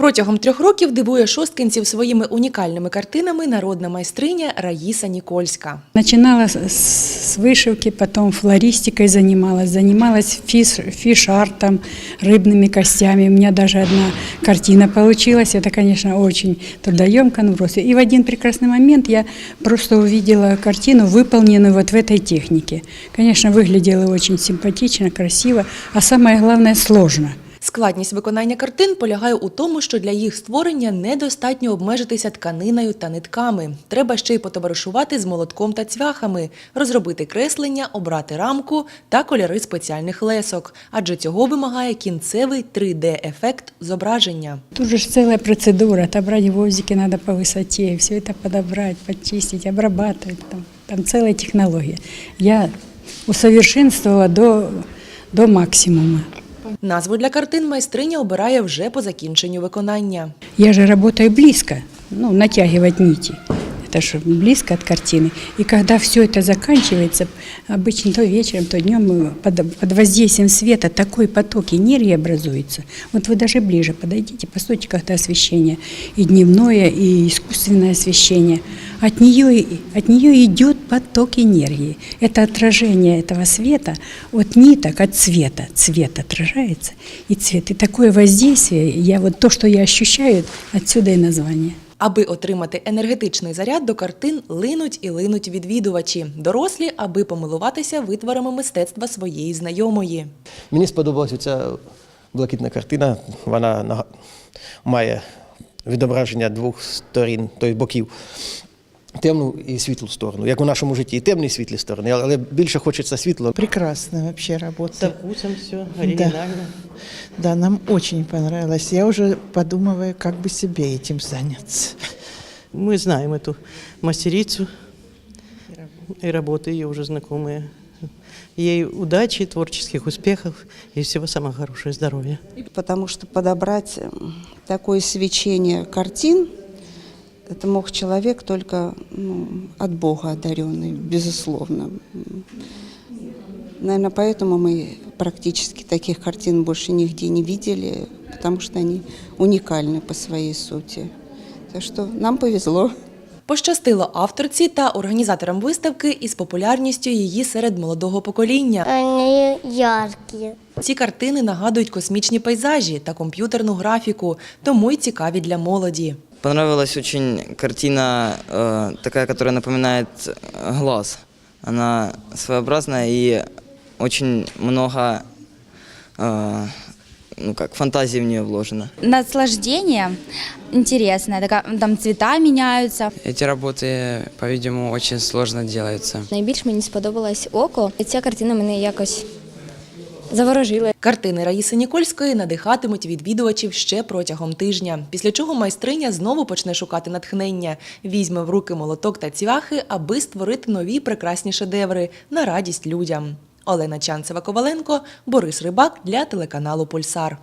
Протягом трьох років дивує шосткинців своїми унікальними картинами народна майстриня Раїса Нікольська. Начинала с- с вышивки, потом флористикой занималась, занималась фиш, фиш-артом, рыбными костями. У меня даже одна картина получилась. Это, конечно, очень трудоемко, но просто. И в один прекрасный момент я просто увидела картину, выполненную вот в этой технике. Конечно, выглядела очень симпатично, красиво, а самое главное – сложно. Складність виконання картин полягає у тому, що для їх створення недостатньо обмежитися тканиною та нитками. Треба ще й потоваришувати з молотком та цвяхами, розробити креслення, обрати рамку та кольори спеціальних лесок, адже цього вимагає кінцевий 3D-ефект зображення. Тут же ж целая процедура. Отобрать гвоздики надо по высоте, все это подобрать, почистить, обрабатывать. Там, там целая технология. Я усовершенствовала до, до максимума. Назву для картин майстриня обирає вже по закінченню виконання. Я ж працюю близько, ну, натягувати нити. Это же близко от картины. И когда все это заканчивается, обычно то вечером, то днем под, под воздействием света такой поток энергии образуется. Вот вы даже ближе подойдите, постойте, когда освещение и дневное, и искусственное освещение. От нее, от нее идет поток энергии. Это отражение этого света от ниток, от цвета. Цвет отражается и цвет. И такое воздействие, я вот то, что я ощущаю, отсюда и название. Аби отримати енергетичний заряд до картин, линуть і линуть відвідувачі. Дорослі, аби помилуватися витворами мистецтва своєї знайомої. Мені сподобалася ця блакитна картина. Вона має відображення двох сторін, тобто боків. Темну і світлу сторону, як у нашому житті, і темні і світлі сторони, але більше хочеться світло. Прекрасно вообще Со работа. вкусом все, оригинально. Да, нам очень понравилось. Я уже подумываю, как бы себе этим заняться. Мы знаем эту мастерицу, и работы ее уже знакомые. Ей удачи, творческих успехов и всего самого хорошего здоровья. потому что подобрать м, такое свечение картин это мог человек только ну, от Бога одаренный, безусловно. Наверное, поэтому мы практически таких картин больше нигде не видели, потому что они уникальны по своей сути. Так что нам повезло. Пощастило авторці та організаторам виставки із популярністю її серед молодого покоління. Они яркие. Ці картини нагадують космічні пейзажі та комп'ютерну графіку, тому й цікаві для молоді. Понравилась очень картина, э, такая, которая напоминает э, глаз. Она своеобразная и очень много э, ну как, фантазии в нее вложено. наслаждение интересное, такая, там цвета меняются. Эти работы, по-видимому, очень сложно делаются. Найбільш мені сподобалось око. І ця картина мене якось заворожила. Картини Раїси Нікольської надихатимуть відвідувачів ще протягом тижня. Після чого майстриня знову почне шукати натхнення, візьме в руки молоток та цвяхи, аби створити нові прекрасні шедеври на радість людям. Олена Чанцева Коваленко, Борис Рибак для телеканалу Пульсар.